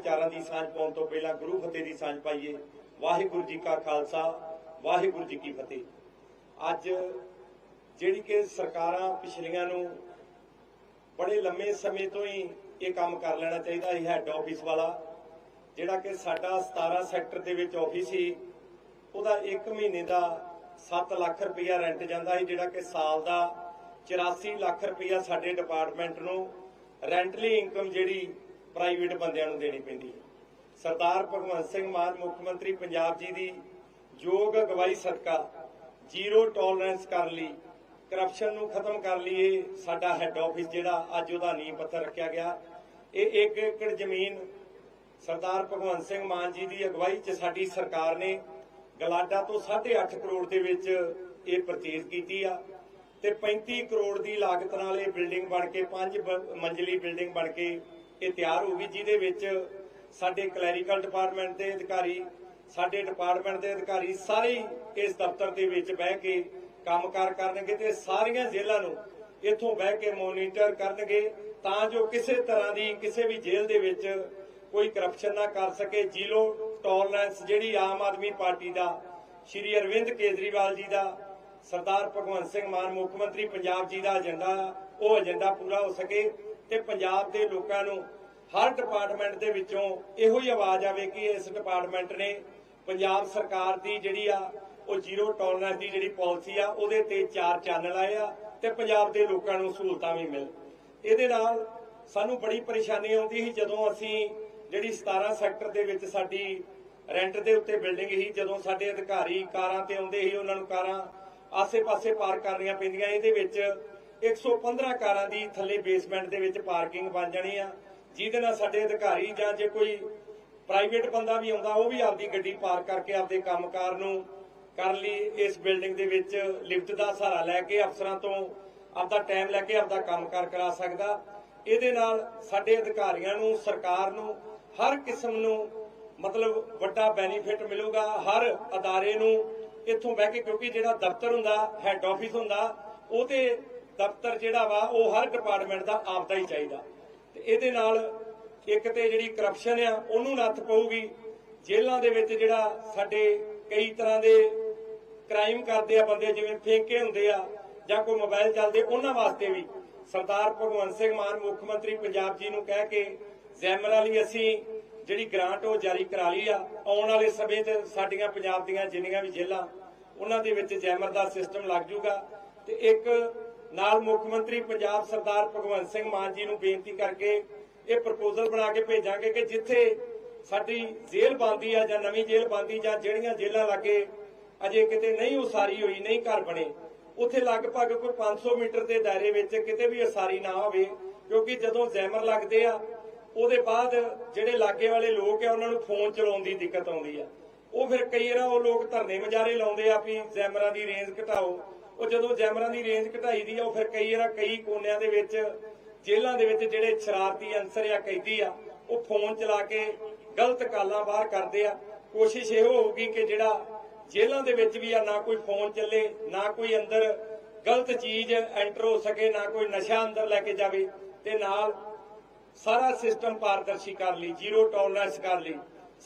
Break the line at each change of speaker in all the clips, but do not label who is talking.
ਵਿਚਾਰਾਂ ਦੀ ਸਾਂਝ ਪਾਉਣ ਤੋਂ ਪਹਿਲਾਂ ਗੁਰੂ ਫਤਿਹ ਦੀ ਸਾਂਝ ਪਾਈਏ। ਵਾਹਿਗੁਰੂ ਜੀ ਕਾ ਖਾਲਸਾ, ਵਾਹਿਗੁਰੂ ਜੀ ਕੀ ਫਤਿਹ। ਅੱਜ ਜਿਹੜੀ ਕਿ ਸਰਕਾਰਾਂ ਪਿਛਲੀਆਂ ਨੂੰ ਬੜੇ ਲੰਮੇ ਸਮੇਂ ਤੋਂ ਹੀ ਇਹ ਕੰਮ ਕਰ ਲੈਣਾ ਚਾਹੀਦਾ ਸੀ ਹੈੱਡ ਆਫਿਸ ਵਾਲਾ, ਜਿਹੜਾ ਕਿ ਸਾਡਾ 17 ਸੈਕਟਰ ਦੇ ਵਿੱਚ ਆਫਿਸ ਸੀ, ਉਹਦਾ 1 ਮਹੀਨੇ ਦਾ 7 ਲੱਖ ਰੁਪਇਆ ਰੈਂਟ ਜਾਂਦਾ ਸੀ, ਜਿਹੜਾ ਕਿ ਸਾਲ ਦਾ 84 ਲੱਖ ਰੁਪਇਆ ਸਾਡੇ ਡਿਪਾਰਟਮੈਂਟ ਨੂੰ ਰੈਂਟਲੀ ਇਨਕਮ ਜਿਹੜੀ ਪ੍ਰਾਈਵੇਟ ਬੰਦਿਆਂ ਨੂੰ ਦੇਣੀ ਪੈਂਦੀ ਹੈ। ਸਰਦਾਰ ਭਗਵੰਤ ਸਿੰਘ ਮਾਨ, ਮੁੱਖ ਮੰਤਰੀ ਪੰਜਾਬ ਜੀ ਦੀ ਯੋਗ ਅਗਵਾਈ ਸਦਕਾ ਜ਼ੀਰੋ ਟੋਲਰੈਂਸ ਕਰਨ ਲਈ ਕਰਪਸ਼ਨ ਨੂੰ ਖਤਮ ਕਰ ਲਈ ਇਹ ਸਾਡਾ ਹੈੱਡ ਆਫਿਸ ਜਿਹੜਾ ਅੱਜ ਉਹਦਾ ਨੀਂਹ ਪੱਥਰ ਰੱਖਿਆ ਗਿਆ, ਇਹ 1 ਏਕੜ ਜ਼ਮੀਨ ਸਰਦਾਰ ਭਗਵੰਤ ਸਿੰਘ ਮਾਨ ਜੀ ਦੀ ਅਗਵਾਈ 'ਚ ਸਾਡੀ ਸਰਕਾਰ ਨੇ ਗਲਾਡਾ ਤੋਂ 8.5 ਕਰੋੜ ਦੇ ਵਿੱਚ ਇਹ ਪਰਚੇਜ਼ ਕੀਤੀ ਆ ਤੇ 35 ਕਰੋੜ ਦੀ ਲਾਗਤ ਨਾਲ ਇਹ ਬਿਲਡਿੰਗ ਬਣ ਕੇ, ਪੰਜ ਮੰਜ਼ਲੀ ਬਿਲਡਿੰਗ ਬਣ ਕੇ ਇਹ ਤਿਆਰ ਹੋ ਗਈ, ਜਿਹਦੇ ਵਿੱਚ ਸਾਡੇ ਕਲੈਰੀਕਲ ਡਿਪਾਰਟਮੈਂਟ ਦੇ ਅਧਿਕਾਰੀ, ਸਾਡੇ ਡਿਪਾਰਟਮੈਂਟ ਦੇ ਅਧਿਕਾਰੀ ਸਾਰੇ ਇਸ ਦਫ਼ਤਰ ਦੇ ਵਿੱਚ ਬਹਿ ਕੇ ਕੰਮਕਾਰ ਕਰਨਗੇ ਤੇ ਸਾਰੀਆਂ ਜੇਲ੍ਹਾਂ ਨੂੰ ਇੱਥੋਂ ਬਹਿ ਕੇ ਮੋਨੀਟਰ ਕਰਨਗੇ ਤਾਂ ਜੋ ਕਿਸੇ ਤਰ੍ਹਾਂ ਦੀ ਕਿਸੇ ਵੀ ਜੇਲ੍ਹ ਦੇ ਵਿੱਚ ਕੋਈ ਕਰਪਸ਼ਨ ਨਾ ਕਰ ਸਕੇ। ਜ਼ੀਰੋ ਟੋਲਰੈਂਸ ਜਿਹੜੀ ਆਮ ਆਦਮੀ ਪਾਰਟੀ ਦਾ, ਸ਼੍ਰੀ ਅਰਵਿੰਦ ਕੇਜਰੀਵਾਲ ਜੀ ਦਾ, ਸਰਦਾਰ ਭਗਵੰਤ ਸਿੰਘ ਮਾਨ ਮੁੱਖ ਮੰਤਰੀ ਪੰਜਾਬ ਜੀ ਦਾ ਏਜੰਡਾ ਉਹ ਏਜੰਡਾ ਪੂਰਾ ਹੋ ਸਕੇ। ਤੇ ਪੰਜਾਬ ਦੇ ਲੋਕਾਂ ਨੂੰ ਹਰ ਡਿਪਾਰਟਮੈਂਟ ਦੇ ਵਿੱਚੋਂ ਇਹੋ ਹੀ ਆਵਾਜ਼ ਆਵੇ ਕਿ ਇਸ ਡਿਪਾਰਟਮੈਂਟ ਨੇ ਪੰਜਾਬ ਸਰਕਾਰ ਦੀ ਜਿਹੜੀ ਆ, ਉਹ ਜ਼ੀਰੋ ਟੋਲਰੈਂਸ ਦੀ ਜਿਹੜੀ ਪਾਲਿਸੀ ਆ, ਉਹਦੇ ਤੇ ਚਾਰ ਚੰਨ ਲਾਏ ਆ ਤੇ ਪੰਜਾਬ ਦੇ ਲੋਕਾਂ ਨੂੰ ਸਹੂਲਤਾਂ ਵੀ ਮਿਲ। ਇਹਦੇ ਨਾਲ ਸਾਨੂੰ ਬੜੀ ਪਰੇਸ਼ਾਨੀ ਆਉਂਦੀ ਸੀ ਜਦੋਂ ਅਸੀਂ ਜਿਹੜੀ 17 ਸੈਕਟਰ ਦੇ ਵਿੱਚ ਸਾਡੀ ਰੈਂਟ ਦੇ ਉੱਤੇ ਬਿਲਡਿੰਗ ਸੀ, ਜਦੋਂ ਸਾਡੇ ਅਧਿਕਾਰੀ ਕਾਰਾਂ ਤੇ ਆਉਂਦੇ ਸੀ, ਉਹਨਾਂ ਨੂੰ ਕਾਰਾਂ ਆਸੇ-ਪਾਸੇ ਪਾਰ ਕਰਨੀਆਂ ਪੈਂਦੀਆਂ ਇਹਦੇ ਵਿੱਚ 115 ਕਾਰਾਂ ਦੀ ਥੱਲੇ ਬੇਸਮੈਂਟ ਦੇ ਵਿੱਚ ਪਾਰਕਿੰਗ ਬਣ ਜਾਣੀ ਆ। ਜਿਹਦੇ ਨਾਲ ਸਾਡੇ ਅਧਿਕਾਰੀ ਜਾਂ ਜੇ ਕੋਈ ਪ੍ਰਾਈਵੇਟ ਬੰਦਾ ਵੀ ਆਉਂਦਾ, ਉਹ ਵੀ ਆਪਦੀ ਗੱਡੀ ਪਾਰਕ ਕਰਕੇ ਆਪਦੇ ਕੰਮਕਾਰ ਨੂੰ ਕਰਨ ਲਈ ਇਸ ਬਿਲਡਿੰਗ ਦੇ ਵਿੱਚ ਲਿਫਟ ਦਾ ਸਹਾਰਾ ਲੈ ਕੇ ਅਫਸਰਾਂ ਤੋਂ ਆਪਦਾ ਟਾਈਮ ਲੈ ਕੇ ਆਪਦਾ ਕੰਮਕਾਰ ਕਰਾ ਸਕਦਾ। ਇਹਦੇ ਨਾਲ ਸਾਡੇ ਅਧਿਕਾਰੀਆਂ ਨੂੰ, ਸਰਕਾਰ ਨੂੰ, ਹਰ ਕਿਸਮ ਨੂੰ ਮਤਲਬ ਵੱਡਾ ਬੈਨੀਫਿਟ ਮਿਲੂਗਾ। ਹਰ ਅਦਾਰੇ ਨੂੰ ਇੱਥੋਂ ਬਹਿ ਕੇ, ਕਿਉਂਕਿ ਜਿਹੜਾ ਦਫ਼ਤਰ ਹੁੰਦਾ ਹੈੱਡ ਆਫਿਸ ਹੁੰਦਾ, ਉਹ ਤੇ ਦਫ਼ਤਰ ਜਿਹੜਾ ਵਾ, ਉਹ ਹਰ ਡਿਪਾਰਟਮੈਂਟ ਦਾ ਆਪਦਾ ਹੀ ਚਾਹੀਦਾ। ਤੇ ਇਹਦੇ ਨਾਲ ਇੱਕ ਤੇ ਜਿਹੜੀ ਕਰਪਸ਼ਨ ਆ, ਉਹਨੂੰ ਨੱਥ ਪਊਗੀ। ਜੇਲ੍ਹਾਂ ਦੇ ਵਿੱਚ ਜਿਹੜਾ ਸਾਡੇ ਕਈ ਤਰ੍ਹਾਂ ਦੇ ਕ੍ਰਾਈਮ ਕਰਦੇ ਆ ਬੰਦੇ, ਜਿਵੇਂ ਫੇਂਕੇ ਹੁੰਦੇ ਆ ਜਾਂ ਕੋਈ ਮੋਬਾਈਲ ਚੱਲਦੇ, ਉਹਨਾਂ ਵਾਸਤੇ ਵੀ ਸਰਦਾਰ ਭਗਵੰਤ ਸਿੰਘ ਮਾਨ, ਮੁੱਖ ਮੰਤਰੀ ਪੰਜਾਬ ਜੀ ਨੂੰ ਕਹਿ ਕੇ ਜ਼ੈਮਰ ਵਾਲੀ ਅਸੀਂ ਜਿਹੜੀ ਗ੍ਰਾਂਟ ਉਹ ਜਾਰੀ ਕਰਾ ਲਈ ਆ। ਆਉਣ ਵਾਲੇ ਸਮੇਂ 'ਚ ਸਾਡੀਆਂ ਪੰਜਾਬ ਦੀਆਂ ਜਿੰਨੀਆਂ ਵੀ ਜੇਲ੍ਹਾਂ, ਉਹਨਾਂ ਦੇ ਵਿੱਚ ਜੈਮਰ ਦਾ ਸਿਸਟਮ ਲੱਗ ਜਾਊਗਾ ਤੇ ਇੱਕ ਨਾਲ ਮੁੱਖ ਮੰਤਰੀ ਪੰਜਾਬ ਸਰਦਾਰ ਭਗਵੰਤ ਸਿੰਘ ਮਾਨ ਜੀ ਨੂੰ ਬੇਨਤੀ ਕਰਕੇ ਇਹ ਪ੍ਰਪੋਜ਼ਲ ਬਣਾ ਕੇ ਭੇਜਾਂਗੇ ਕਿ ਜਿੱਥੇ ਸਾਡੀ ਜੇਲ੍ਹ ਬੰਦੀ ਆ ਜਾਂ ਨਵੀਂ ਜੇਲ੍ਹ ਬੰਦੀ ਜਾਂ ਜਿਹੜੀਆਂ ਜੇਲ੍ਹਾਂ ਲਾਗੇ ਅਜੇ ਕਿਤੇ ਨਹੀਂ ਉਸਾਰੀ ਹੋਈ, ਨਹੀਂ ਘਰ ਬਣੇ, ਉੱਥੇ ਲਗਭਗ ਕੋਈ 500 ਮੀਟਰ ਦੇ ਦਾਇਰੇ ਵਿੱਚ ਕਿਤੇ ਵੀ ਉਸਾਰੀ ਨਾ ਹੋਵੇ, ਕਿਉਂਕਿ ਜਦੋਂ ਜ਼ੈਮਰ ਲੱਗਦੇ ਆ, ਉਹਦੇ ਬਾਅਦ ਜਿਹੜੇ ਲਾਗੇ ਵਾਲੇ ਲੋਕ ਆ, ਉਹਨਾਂ ਨੂੰ ਫੋਨ ਚਲਾਉਣ ਦੀ ਦਿੱਕਤ ਆਉਂਦੀ ਆ। ਉਹ ਫਿਰ ਕਈ ਵਾਰ ਉਹ ਲੋਕ ਧਰਨੇ ਮਜਾਰੇ ਲਾਉਂਦੇ ਆ ਵੀ ਜ਼ੈਮਰਾਂ ਦੀ ਰੇਂਜ ਘਟਾਓ ਉਹ ਜਦੋਂ ਜ਼ੈਮਰਾਂ ਦੀ ਰੇਂਜ ਘਟਾਈ ਦੀ ਆ, ਉਹ ਫਿਰ ਕਈ ਵਾਰ ਕਈ ਕੋਨਿਆਂ ਦੇ ਵਿੱਚ, ਜੇਲ੍ਹਾਂ ਦੇ ਵਿੱਚ ਜਿਹੜੇ ਸ਼ਰਾਰਤੀ ਅੰਸਰ ਆ ਕੈਦੀ ਆ, ਉਹ ਫੋਨ ਚਲਾ ਕੇ ਗਲਤ ਕਾਲਾਂ ਬਾਹਰ ਕਰਦੇ ਆ। ਕੋਸ਼ਿਸ਼ ਇਹ ਹੋਊਗੀ ਕਿ ਜਿਹੜਾ ਜੇਲ੍ਹਾਂ ਦੇ ਵਿੱਚ ਵੀ ਆ, ਨਾ ਕੋਈ ਫੋਨ ਚੱਲੇ, ਨਾ ਕੋਈ ਅੰਦਰ ਗਲਤ ਚੀਜ਼ ਐਂਟਰ ਹੋ ਸਕੇ, ਨਾ ਕੋਈ ਨਸ਼ਾ ਅੰਦਰ ਲੈ ਕੇ ਜਾਵੇ, ਤੇ ਨਾਲ ਸਾਰਾ ਸਿਸਟਮ ਪਾਰਦਰਸ਼ੀ ਕਰ ਲਈ ਜ਼ੀਰੋ ਟੋਲਰੈਂਸ ਕਰ ਲਈ।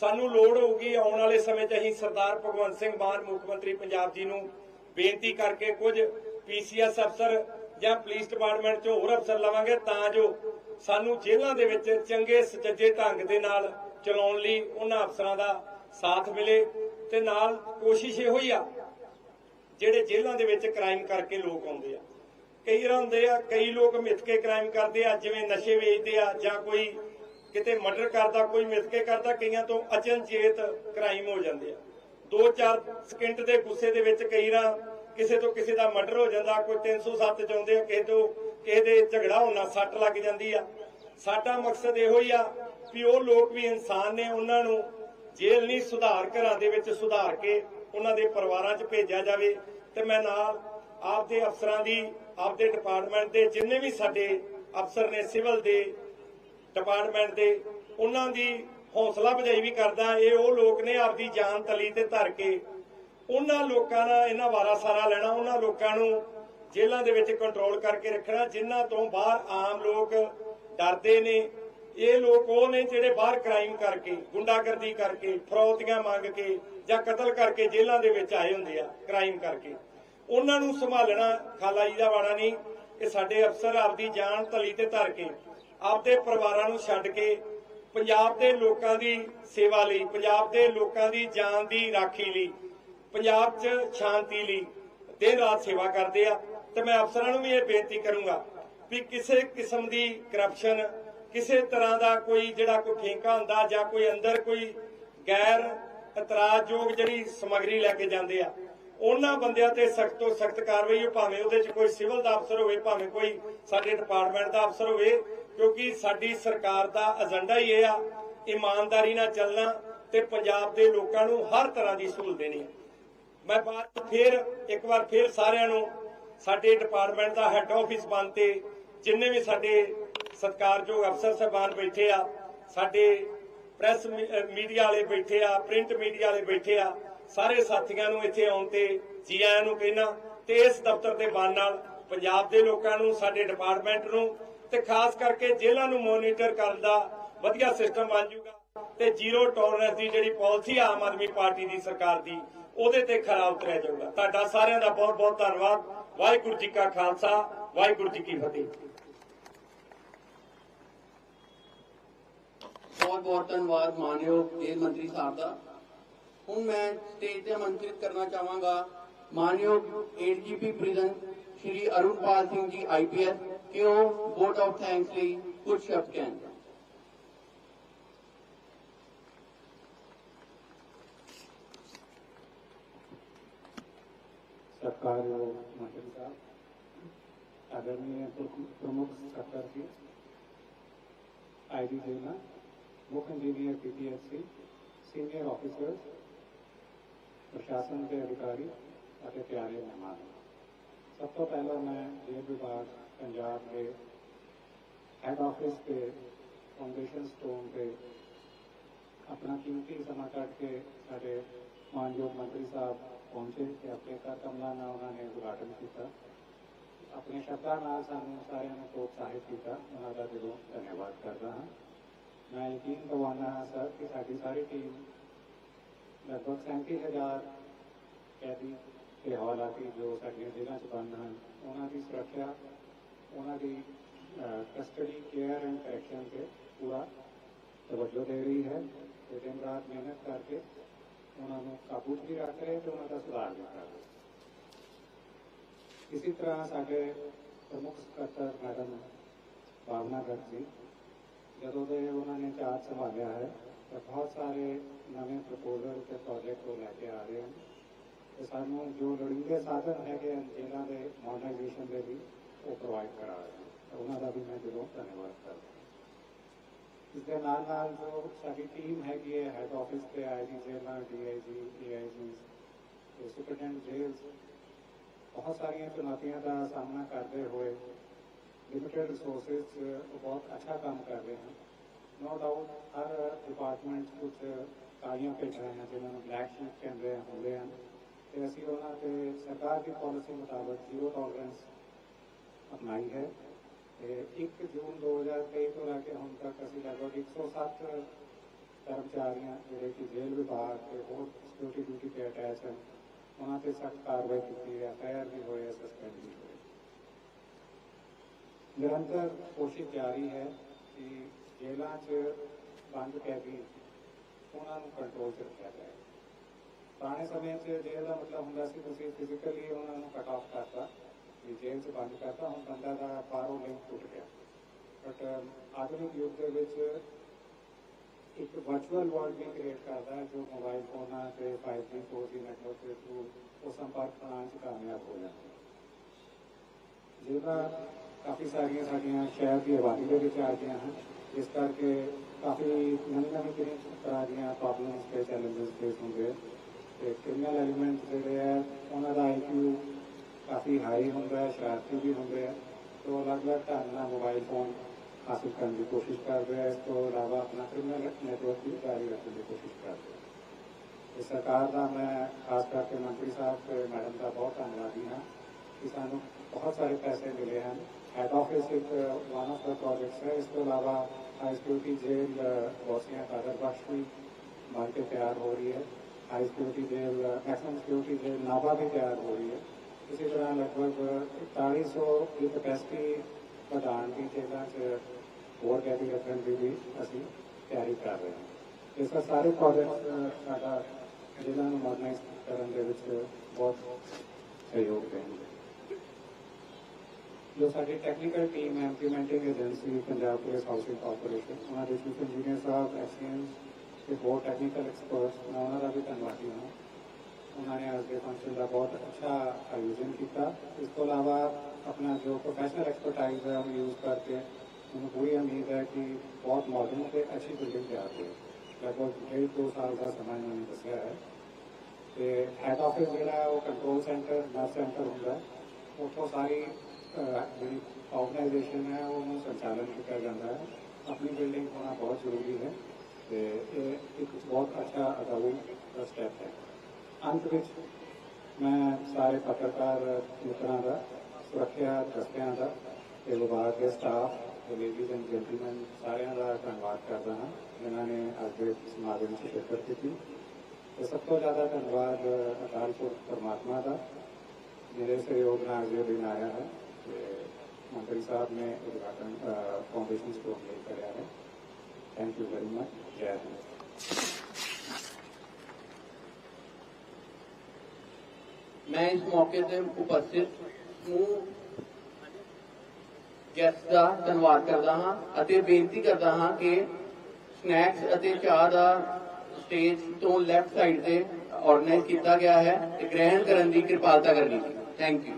ਸਾਨੂੰ ਲੋੜ ਹੋਊਗੀ, ਆਉਣ ਵਾਲੇ ਸਮੇਂ 'ਚ ਅਸੀਂ ਸਰਦਾਰ ਭਗਵੰਤ ਸਿੰਘ ਮਾਨ, ਮੁੱਖ ਮੰਤਰੀ ਪੰਜਾਬ ਜੀ ਨੂੰ ਬੇਨਤੀ ਕਰਕੇ ਕੁਝ ਪੀਸੀਐਸ ਅਫਸਰ ਜਾਂ ਪੁਲਿਸ ਡਿਪਾਰਟਮੈਂਟ 'ਚੋਂ ਹੋਰ ਅਫਸਰ ਲਵਾਂਗੇ ਤਾਂ ਜੋ ਸਾਨੂੰ ਜੇਲ੍ਹਾਂ ਦੇ ਵਿੱਚ ਚੰਗੇ ਸੁਚੱਜੇ ਢੰਗ ਦੇ ਨਾਲ ਚਲਾਉਣ ਲਈ ਉਹਨਾਂ ਅਫਸਰਾਂ ਦਾ ਸਾਥ ਮਿਲੇ ਤੇ ਨਾਲ ਕੋਸ਼ਿਸ਼ ਇਹੋ ਹੀ ਆ, ਜਿਹੜੇ ਜੇਲ੍ਹਾਂ ਦੇ ਵਿੱਚ ਕ੍ਰਾਈਮ ਕਰਕੇ ਲੋਕ ਆਉਂਦੇ ਆ। ਕਈ ਵਾਰ ਹੁੰਦੇ ਆ, ਕਈ ਲੋਕ ਮਿੱਥ ਕੇ ਕ੍ਰਾਈਮ ਕਰਦੇ ਆ, ਜਿਵੇਂ ਨਸ਼ੇ ਵੇਚਦੇ ਆ ਜਾਂ ਕੋਈ ਕਿਤੇ ਮਰਡਰ ਕਰਦਾ, ਕੋਈ ਮਿੱਥ ਕੇ ਕਰਦਾ, ਕਈਆਂ ਤੋਂ ਅਚਨਚੇਤ ਕ੍ਰਾਈਮ ਹੋ ਜਾਂਦੇ ਆ। 2-4 ਸਕਿੰਟ ਦੇ ਗੁੱਸੇ ਦੇ ਵਿੱਚ ਕਈ ਵਾਰ ਕਿਸੇ ਤੋਂ ਕਿਸੇ ਦਾ ਮਰਡਰ ਹੋ ਜਾਂਦਾ, ਕੋਈ 307 ਚ ਆ, ਕਿਸੇ ਤੋਂ ਕਿਸੇ ਦੇ ਝਗੜਾ ਹੋਣਾ ਸੱਟ ਲੱਗ ਜਾਂਦੀ ਆ। ਸਾਡਾ ਮਕਸਦ ਇਹੋ ਹੀ ਆ ਵੀ ਉਹ ਲੋਕ ਵੀ ਇਨਸਾਨ ਨੇ, ਉਹਨਾਂ ਨੂੰ ਜੇਲ੍ਹ ਨਹੀਂ, ਸੁਧਾਰ ਘਰਾਂ ਦੇ ਵਿੱਚ ਸੁਧਾਰ ਕੇ ਉਹਨਾਂ ਦੇ ਪਰਿਵਾਰਾਂ 'ਚ ਭੇਜਿਆ ਜਾਵੇ। ਤੇ ਮੈਂ ਨਾਲ ਆਪਦੇ ਅਫਸਰਾਂ ਦੀ, ਆਪਦੇ ਡਿਪਾਰਟਮੈਂਟ ਦੇ ਜਿੰਨੇ ਵੀ ਸਾਡੇ ਅਫਸਰ ਨੇ, ਸਿਵਲ ਦੇ ਡਿਪਾਰਟਮੈਂਟ ਦੇ, ਉਹਨਾਂ ਦੀ ਹੌਸਲਾ ਅਫਜ਼ਾਈ ਵੀ ਕਰਦਾ ਇਹ ਉਹ ਲੋਕ ਨੇ ਆਪਦੀ ਜਾਨ ਤਲੀ ਤੇ ਧਰ ਕੇ ਉਹਨਾਂ ਲੋਕਾਂ ਦਾ ਇਹਨਾਂ ਵਾਰਾ ਸਾਰਾ ਲੈਣਾ, ਉਹਨਾਂ ਲੋਕਾਂ ਨੂੰ ਜੇਲ੍ਹਾਂ ਦੇ ਵਿੱਚ ਕੰਟਰੋਲ ਕਰਕੇ ਰੱਖਣਾ, ਜਿਨ੍ਹਾਂ ਤੋਂ ਬਾਹਰ ਆਮ ਲੋਕ ਡਰਦੇ ਨੇ। ਇਹ ਲੋਕ ਉਹ ਨੇ ਜਿਹੜੇ ਬਾਹਰ ਕ੍ਰਾਈਮ ਕਰਕੇ, ਗੁੰਡਾਗਰਦੀ ਕਰਕੇ, ਫਰੌਤੀਆਂ ਮੰਗ ਕੇ ਜਾਂ ਕਤਲ ਕਰਕੇ ਜੇਲ੍ਹਾਂ ਦੇ ਵਿੱਚ ਆਏ ਹੁੰਦੇ ਆ ਕ੍ਰਾਈਮ ਕਰਕੇ। ਉਹਨਾਂ ਨੂੰ ਸੰਭਾਲਣਾ ਖਾਲਾ ਜੀ ਦਾ ਵਾੜਾ ਨਹੀਂ। ਇਹ ਸਾਡੇ ਅਫਸਰ ਆਪਦੀ ਜਾਨ ਤਲੀ ਤੇ ਧਰ ਕੇ, ਆਪਦੇ ਪਰਿਵਾਰਾਂ ਨੂੰ ਛੱਡ ਕੇ ਪੰਜਾਬ ਦੇ ਲੋਕਾਂ ਦੀ ਸੇਵਾ ਲਈ, ਪੰਜਾਬ ਦੇ ਲੋਕਾਂ ਦੀ ਜਾਨ ਦੀ ਰਾਖੀ ਲਈ, ਪੰਜਾਬ 'ਚ ਸ਼ਾਂਤੀ ਲਈ ਦਿਨ ਰਾਤ ਸੇਵਾ ਕਰਦੇ ਆ। ਤੇ ਮੈਂ ਅਫਸਰਾਂ ਨੂੰ ਵੀ ਇਹ ਬੇਨਤੀ ਕਰੂੰਗਾ ਵੀ ਕਿਸੇ ਕਿਸਮ ਦੀ ਕਰਪਸ਼ਨ ਕਿਸੇ ਤਰ੍ਹਾਂ ਦਾ ਕੋਈ ਜਿਹੜਾ ਕੋਈ ਠੇਕਾ ਹੁੰਦਾ ਜਾਂ ਕੋਈ ਅੰਦਰ ਕੋਈ ਗੈਰ ਇਤਰਾਜ਼ਯੋਗ ਜਿਹੜੀ ਸਮਗਰੀ ਲੈ ਕੇ ਜਾਂਦੇ ਆ ਉਹਨਾਂ ਬੰਦਿਆਂ ਤੇ ਸਖਤ ਤੋਂ ਸਖਤ ਕਾਰਵਾਈ ਹੋ ਭਾਵੇਂ ਉਹਦੇ 'ਚ ਕੋਈ ਸਿਵਲ ਦਾ ਅਫਸਰ ਹੋਵੇ, ਭਾਵੇਂ ਕੋਈ ਸਾਡੇ ਡਿਪਾਰਟਮੈਂਟ ਦਾ ਅਫਸਰ ਹੋਵੇ, ਕਿਉਂਕਿ ਸਾਡੀ ਸਰਕਾਰ ਦਾ ਏਜੰਡਾ ਹੀ ਇਹ ਆ, ਇਮਾਨਦਾਰੀ ਨਾਲ ਚੱਲਣਾ ਤੇ ਪੰਜਾਬ ਦੇ ਲੋਕਾਂ ਨੂੰ ਹਰ ਤਰ੍ਹਾਂ ਦੀ ਸਹੂਲਤ ਦੇਣੀ ਮੈਂ ਬਾਅਦ ਫਿਰ, ਇੱਕ ਵਾਰ ਫਿਰ ਸਾਰਿਆਂ ਨੂੰ ਸਾਡੇ ਡਿਪਾਰਟਮੈਂਟ ਦਾ ਹੈੱਡ ਆਫਿਸ ਬੰਦ ਤੇ, ਜਿੰਨੇ ਵੀ ਸਾਡੇ ਸਤਿਕਾਰਯੋਗ ਅਫਸਰ ਸਾਹਿਬਾਨ ਬੈਠੇ ਆ, ਸਾਡੇ ਪ੍ਰੈਸ ਮੀਡੀਆ ਵਾਲੇ ਬੈਠੇ ਆ ਪ੍ਰਿੰਟ ਮੀਡੀਆ ਵਾਲੇ ਬੈਠੇ ਆ ਸਾਰੇ ਸਾਥੀਆਂ ਨੂੰ ਇੱਥੇ ਆਉਣ ਤੇ ਜੀ ਆਇਆਂ ਨੂੰ ਕਹਿਣਾ ਤੇ ਇਸ ਦਫ਼ਤਰ ਦੇ ਬੰਨ ਨਾਲ ਪੰਜਾਬ ਦੇ ਲੋਕਾਂ ਨੂੰ, ਸਾਡੇ ਡਿਪਾਰਟਮੈਂਟ ਨੂੰ ਤੇ ਖਾਸ ਕਰਕੇ ਜੇਲ੍ਹਾਂ ਨੂੰ ਮੋਨੀਟਰ ਕਰਨ ਦਾ ਵਧੀਆ ਸਿਸਟਮ ਬਣ ਜਾਊਗਾ ਤੇ ਜ਼ੀਰੋ ਟੋਲਰੈਂਸ ਦੀ ਜਿਹੜੀ ਪਾਲਿਸੀ ਆਮ ਆਦਮੀ ਪਾਰਟੀ ਦੀ ਸਰਕਾਰ ਦੀ, ਉਹਦੇ ਤੇ ਖਰਾ ਉਤਰਿਆ ਜਾਊਗਾ। ਤੁਹਾਡਾ ਸਾਰਿਆਂ ਦਾ ਬਹੁਤ ਬਹੁਤ ਧੰਨਵਾਦ। ਵਾਹਿਗੁਰੂ ਜੀ ਕਾ ਖਾਲਸਾ, ਵਾਹਿਗੁਰੂ ਜੀ ਕੀ ਫਤਿਹ।
ਬਹੁਤ ਬਹੁਤ ਧੰਨਵਾਦ ਮਾਨਯੋਗ ਜੇਲ੍ਹ ਮੰਤਰੀ ਸਾਹਿਬ ਦਾ। ਹੁਣ ਮੈਂ ਸਟੇਜ ਤੇ ਆਮੰਤਰਿਤ ਕਰਨਾ ਚਾਹਾਂਗਾ ਮਾਨਯੋਗ ADGP prison Shri Arunpal Singh ji IPS ਕਿ ਉਹ ਵੋਟ ਆਫ ਥੈਂਕਸ ਲਈ ਕੁਝ ਸ਼ਬਦ ਕਹਿਣ
सरकार मंत्री साहब आदरणीय प्रमुख सरकार की आईडी देना मुख्य इंजीनियर पीपीएससी सीनियर ऑफिसर्स ਪ੍ਰਸ਼ਾਸਨ ਦੇ ਅਧਿਕਾਰੀ ਅਤੇ ਪਿਆਰੇ ਮਹਿਮਾਨ। ਸਭ ਤੋਂ ਪਹਿਲਾਂ ਮੈਂ ਜੇਲ੍ਹ ਵਿਭਾਗ ਪੰਜਾਬ ਦੇ ਹੈਡ ਆਫਿਸ ਤੇ ਫਾਊਂਡੇਸ਼ਨ ਸਟੋਨ ਤੇ ਆਪਣਾ ਕੀਮਤੀ ਸਮਾਂ ਕੱਢ ਕੇ ਸਾਡੇ ਮਾਨਯੋਗ ਮੰਤਰੀ ਸਾਹਿਬ ਪਹੁੰਚੇ ਤੇ ਆਪਣੇ ਘਰ ਕਮਲਾ ਨਾਲ ਉਹਨਾਂ ਨੇ ਉਦਘਾਟਨ ਕੀਤਾ। ਆਪਣੇ ਸ਼ਬਦਾਂ ਨਾਲ ਸਾਨੂੰ ਸਾਰਿਆਂ ਨੂੰ ਪ੍ਰੋਤਸਾਹਿਤ ਕੀਤਾ। ਉਹਨਾਂ ਦਾ ਦਿਲੋਂ ਧੰਨਵਾਦ ਕਰਦਾ ਹਾਂ। ਮੈਂ ਯਕੀਨ ਦਿਵਾਉਂਦਾ ਹਾਂ, ਸਰ, ਕਿ ਸਾਡੀ ਸਾਰੀ ਟੀਮ ਲਗਭਗ 37000 ਕੈਦੀ ਤੇ ਹਵਾਲਾਤੀ ਜੋ ਸਾਡੀਆਂ ਜੇਲ੍ਹਾਂ 'ਚ ਬੰਦ ਹਨ, ਉਹਨਾਂ ਦੀ ਸੁਰੱਖਿਆ, ਉਹਨਾਂ ਦੀ ਕਸਟਡੀ ਕੇਅਰ ਐਂਡ ਕਰੈਕਸ਼ਨ ਤੇ ਪੂਰਾ ਤਵੱਜੋ ਦੇ ਰਹੀ ਹੈ ਤੇ ਦਿਨ ਰਾਤ ਮਿਹਨਤ ਕਰਕੇ ਉਹਨਾਂ ਨੂੰ ਕਾਬੂ 'ਚ ਵੀ ਰੱਖ ਰਹੇ ਤੇ ਉਹਨਾਂ ਦਾ ਸੁਧਾਰ ਵੀ ਕਰ ਰਹੇ। ਇਸੇ ਤਰ੍ਹਾਂ ਸਾਡੇ ਪ੍ਰਮੁੱਖ ਸਕੱਤਰ ਮੈਡਮ ਭਾਵਨਾ ਗਰਗ ਜੀ, ਜਦੋਂ ਦੇ ਉਹਨਾਂ ਨੇ ਚਾਰਜ ਸੰਭਾਲਿਆ ਹੈ ਬਹੁਤ ਸਾਰੇ ਨਵੇਂ ਪ੍ਰਪੋਜ਼ਲ ਤੇ ਪ੍ਰੋਜੈਕਟ ਉਹ ਲੈ ਕੇ ਆ ਰਹੇ ਹਨ। ਤੇ ਸਾਨੂੰ ਜੋ ਲੋੜੀਂਦੇ ਸਾਧਨ ਹੈਗੇ ਹਨ ਜੇਲ੍ਹਾਂ ਦੇ ਮਾਡਰਨਾਈਜੇਸ਼ਨ ਦੇ ਵੀ ਉਹ ਪ੍ਰੋਵਾਈਡ ਕਰਾ ਰਹੇ ਹਨ। ਤਾਂ ਉਹਨਾਂ ਦਾ ਵੀ ਮੈਂ ਦਿਲੋਂ ਧੰਨਵਾਦ ਕਰਦਾ ਇਸ ਦੇ ਨਾਲ ਨਾਲ ਜੋ ਸਾਡੀ ਟੀਮ ਹੈਗੀ ਹੈ ਹੈੱਡ ਆਫਿਸ ਤੇ ਆਈਜੀ ਜੇਲ੍ਹਾਂ ਡੀਆਈਜੀ ਡੀਆਈਜੀ ਤੇ ਸੁਪਰਡੈਂਟ ਜੇਲ੍ਹ ਬਹੁਤ ਸਾਰੀਆਂ ਚੁਣੌਤੀਆਂ ਦਾ ਸਾਹਮਣਾ ਕਰਦੇ ਹੋਏ ਲਿਮਿਟਡ ਰਿਸੋਰਸਸ ਬਹੁਤ ਅੱਛਾ ਕੰਮ ਕਰ ਰਹੇ ਹਨ। ਨੋ ਡਾਊਟ ਹਰ ਡਿਪਾਰਟਮੈਂਟ ਕੁਝ ਕਾਰੀਆਂ ਭੇਜ ਰਹੇ ਹਨ ਜਿਨ੍ਹਾਂ ਨੂੰ ਬਲੈਕ ਸ਼ੀਟ ਕਹਿੰਦੇ ਹੁੰਦੇ ਹਨ ਤੇ ਅਸੀਂ ਉਹਨਾਂ ਤੇ ਸਰਕਾਰ ਦੀ ਪਾਲਿਸੀ ਮੁਤਾਬਕ ਜ਼ੀਰੋ ਟੋਲਰੈਂਸ ਅਪਣਾਈ ਹੈ ਤੇ 1 ਜੂਨ 2023 ਤੋਂ ਲੈ ਕੇ ਹੁਣ ਤੱਕ ਅਸੀਂ ਲਗਭਗ 107 ਕਰਮਚਾਰੀਆਂ ਜਿਹੜੇ ਕਿ ਜੇਲ੍ਹ ਵਿਭਾਗ ਤੇ ਹੋਰ ਸਿਕਿਉਰਿਟੀ ਡਿਊਟੀ ਤੇ ਅਟੈਚ ਹਨ ਉਹਨਾਂ ਤੇ ਸਖਤ ਕਾਰਵਾਈ ਕੀਤੀ ਹੈ ਐਫਆਈਆਰ ਵੀ ਹੋਏ ਸਸਪੈਂਡ ਵੀ ਹੋਏ ਨਿਰੰਤਰ ਕੋਸ਼ਿਸ਼ ਜਾਰੀ ਹੈ ਕਿ ਜੇਲ੍ਹਾਂ 'ਚ ਬੰਦ ਕੈਦੀ ਉਹਨਾਂ ਨੂੰ ਕੰਟਰੋਲ 'ਚ ਰੱਖਿਆ ਜਾਏ ਪੁਰਾਣੇ ਸਮੇਂ 'ਚ ਜੇਲ੍ਹ ਦਾ ਮਤਲਬ ਹੁੰਦਾ ਸੀ ਤੁਸੀਂ ਫਿਜ਼ੀਕਲੀ ਉਹਨਾਂ ਨੂੰ ਕਟ ਆਫ ਕਰਤਾ, ਵੀ ਜੇਲ੍ਹ 'ਚ ਬੰਦ ਕਰਤਾ, ਹੁਣ ਬੰਦਾ ਦਾ ਬਾਹਰੋਂ ਲਿੰਕ ਟੁੱਟ ਗਿਆ। ਬਟ ਆਧੁਨਿਕ ਯੁੱਗ ਦੇ ਵਿੱਚ ਇੱਕ ਵਰਚੁਅਲ ਵਰਲਡ ਵੀ ਕ੍ਰੀਏਟ ਕਰਦਾ ਹੈ, ਜੋ ਮੋਬਾਈਲ ਫੋਨਾਂ ਤੇ 5G 4G ਨੈਟਵਰਕ ਦੇ ਥਰੂ ਉਹ ਸੰਪਰਕ ਬਣਾਉਣ 'ਚ ਕਾਮਯਾਬ ਹੋ ਜਾਂਦਾ ਹੈ। ਜਿਹੜਾ ਕਾਫੀ ਸਾਰੀਆਂ ਸਾਡੀਆਂ ਸ਼ਹਿਰ ਦੀ ਆਬਾਦੀ ਦੇ ਵਿੱਚ ਆ ਗਈਆਂ ਹਨ। ਇਸ ਕਰਕੇ ਕਾਫੀ ਨਵੀਂ ਨਵੀਂ ਤਰ੍ਹਾਂ ਦੀਆਂ ਪ੍ਰੋਬਲਮਸ ਤੇ ਚੈਲੰਜਸ ਫੇਸ ਹੁੰਦੇ ਆ ਤੇ ਕ੍ਰਿਮੀਨਲ ਐਲੀਮੈਂਟ ਜਿਹੜੇ ਆ ਉਹਨਾਂ ਦਾ ਆਈਕਿਊ ਕਾਫੀ ਹਾਈ ਹੁੰਦਾ ਹੈ ਸ਼ਰਾਰਤੀ ਵੀ ਹੁੰਦੇ ਆ ਤੋਂ ਅਲੱਗ-ਅਲੱਗ ਢੰਗ ਨਾਲ ਮੋਬਾਈਲ ਫੋਨ ਹਾਸਲ ਕਰਨ ਦੀ ਕੋਸ਼ਿਸ਼ ਕਰਦੇ ਆ ਇਸ ਤੋਂ ਇਲਾਵਾ ਆਪਣਾ ਕ੍ਰਿਮੀਨਲ ਨੈਟਵਰਕ ਵੀ ਜਾਰੀ ਰੱਖਣ ਦੀ ਕੋਸ਼ਿਸ਼ ਕਰਦੇ ਆ ਇਸ ਸਰਕਾਰ ਦਾ ਮੈਂ ਖਾਸ ਕਰਕੇ ਮੰਤਰੀ ਸਾਹਿਬ ਤੇ ਮੈਡਮ ਦਾ ਬਹੁਤ ਧੰਨਵਾਦੀ ਹਾਂ ਕਿ ਸਾਨੂੰ ਬਹੁਤ ਸਾਰੇ ਪੈਸੇ ਮਿਲੇ ਹਨ ਹੈਡ ਆਫਿਸ ਇੱਕ ਵਨ ਆਫ ਦਾ ਪ੍ਰੋਜੈਕਟਸ ਹੈ ਇਸ ਤੋਂ ਇਲਾਵਾ हाई सिक्योरिटी जेल बॉसिया कादर बख्श भी बन के तैयार हो रही है high security jail maximum security jail Nabha भी तैयार हो रही है इसी तरह लगभग इकतालीस सौ की कैपेसिटी ਵਧਾਉਣ ਦੀ ਜੇਲ੍ਹਾਂ 'ਚ ਹੋਰ ਕੈਦੀ ਰੱਖਣ ਦੀ ਵੀ ਅਸੀਂ ਤਿਆਰੀ ਕਰ ਰਹੇ ਹਾਂ ਇਸ ਦਾ ਸਾਰੇ ਪ੍ਰੋਜੈਕਟ ਸਾਡਾ ਜ਼ਿਲ੍ਹਾ ਨੂੰ ਮਾਡਰਨਾਈਜ਼ ਕਰਨ ਦੇ ਵਿੱਚ ਬਹੁਤ ਸਹਿਯੋਗ ਦੇਣਗੇ ਜੋ ਸਾਡੀ ਟੈਕਨੀਕਲ ਟੀਮ ਹੈ implementing agency Punjab police housing corporation ਉਹਨਾਂ ਦੇ ਚੀਫ ਇੰਜੀਨੀਅਰ ਸਾਹਿਬ ਐਕਸੀਅੰਸ ਤੇ ਹੋਰ ਟੈਕਨੀਕਲ ਐਕਸਪਰਟਸ ਮੈਂ ਉਹਨਾਂ ਦਾ ਵੀ ਧੰਨਵਾਦੀ ਹਾਂ ਉਹਨਾਂ ਨੇ ਅੱਜ ਦੇ ਫੰਕਸ਼ਨ ਦਾ ਬਹੁਤ ਅੱਛਾ ਆਯੋਜਨ ਕੀਤਾ ਇਸ ਤੋਂ ਇਲਾਵਾ ਆਪਣਾ ਜੋ ਪ੍ਰੋਫੈਸ਼ਨਲ ਐਕਸਪਰਟਾਈਜ਼ ਹੈ ਉਹ ਯੂਜ਼ ਕਰਕੇ ਮੈਨੂੰ ਪੂਰੀ ਉਮੀਦ ਹੈ ਕਿ ਬਹੁਤ ਮਾਡਰਨ ਤੇ ਅੱਛੀ ਬਿਲਡਿੰਗ ਤਿਆਰ ਹੋਏ ਲਗਭਗ ਡੇਢ ਦੋ ਸਾਲ ਦਾ ਸਮਾਂ ਇਹਨਾਂ ਨੇ ਦੱਸਿਆ ਹੈ ਤੇ ਹੈਡ ਆਫਿਸ ਜਿਹੜਾ ਹੈ ਉਹ ਕੰਟਰੋਲ ਸੈਂਟਰ ਨਰਸ ਸੈਂਟਰ ਹੁੰਦਾ ਹੈ ਉੱਥੋਂ ਸਾਰੀ ਅਹ, ਜਿਹੜੀ ਆਰਗੇਨਾਈਜੇਸ਼ਨ ਹੈ, ਉਹਨੂੰ ਸੰਚਾਲਨ ਕੀਤਾ ਜਾਂਦਾ ਹੈ। ਆਪਣੀ ਬਿਲਡਿੰਗ ਹੋਣਾ ਬਹੁਤ ਜ਼ਰੂਰੀ ਹੈ ਤੇ ਇਹ ਇੱਕ ਬਹੁਤ ਅੱਛਾ ਅਗਾਊ ਸਟੈਪ ਹੈ। ਅੰਤ ਵਿੱਚ ਮੈਂ ਸਾਰੇ ਪੱਤਰਕਾਰ ਮਿੱਤਰਾਂ ਦਾ, ਸੁਰੱਖਿਆ ਦਸਤਿਆਂ ਦਾ ਤੇ ਵਿਭਾਗ ਦੇ ਸਟਾਫ ਲੇਡੀਜ਼ ਐਂਡ ਜੈਂਟਲਮੈਨ ਸਾਰਿਆਂ ਦਾ ਧੰਨਵਾਦ ਕਰਦਾ ਹਾਂ, ਜਿਨ੍ਹਾਂ ਨੇ ਅੱਜ ਦੇ ਸਮਾਗਮ ਵਿੱਚ ਸ਼ਿਰਕਤ ਕੀਤੀ। ਤੇ ਸਭ ਤੋਂ ਜ਼ਿਆਦਾ ਧੰਨਵਾਦ ਅਕਾਲ ਪੁਰਖ ਪਰਮਾਤਮਾ ਦਾ, ਮੇਰੇ ਸਹਿਯੋਗ ਨਾਲ ਜੋ ਦਿਨ ਆਇਆ ਹੈ। ਤੇ ਮੰਤਰੀ ਸਾਹਿਬ ਨੇ ਉਦਘਾਟਨ ਫਾਊਂਡੇਸ਼ਨ ਸਟੋਰ ਲਈ ਕਰਿਆ ਹੈ ਥੈਂਕ ਯੂ ਵੈਰੀ ਮਚ ਜੈ ਹਿੰਦ
ਮੈਂ ਇਸ ਮੌਕੇ ਤੇ ਉਪਸਥਿਤ ਸਮੂਹ ਗੈਸਟ ਦਾ ਧੰਨਵਾਦ ਕਰਦਾ ਹਾਂ ਅਤੇ ਬੇਨਤੀ ਕਰਦਾ ਹਾਂ ਕਿ ਸਨੈਕਸ ਅਤੇ ਚਾਹ ਦਾ ਸਟੇਜ ਤੋਂ ਲੈਫਟ ਸਾਈਡ ਤੇ ਆਰਗੇਨਾਈਜ਼ ਕੀਤਾ ਗਿਆ ਹੈ ਤੇ ਗ੍ਰਹਿਣ ਕਰਨ ਦੀ ਕਿਰਪਾਲਤਾ ਕਰਨੀ ਥੈਂਕ ਯੂ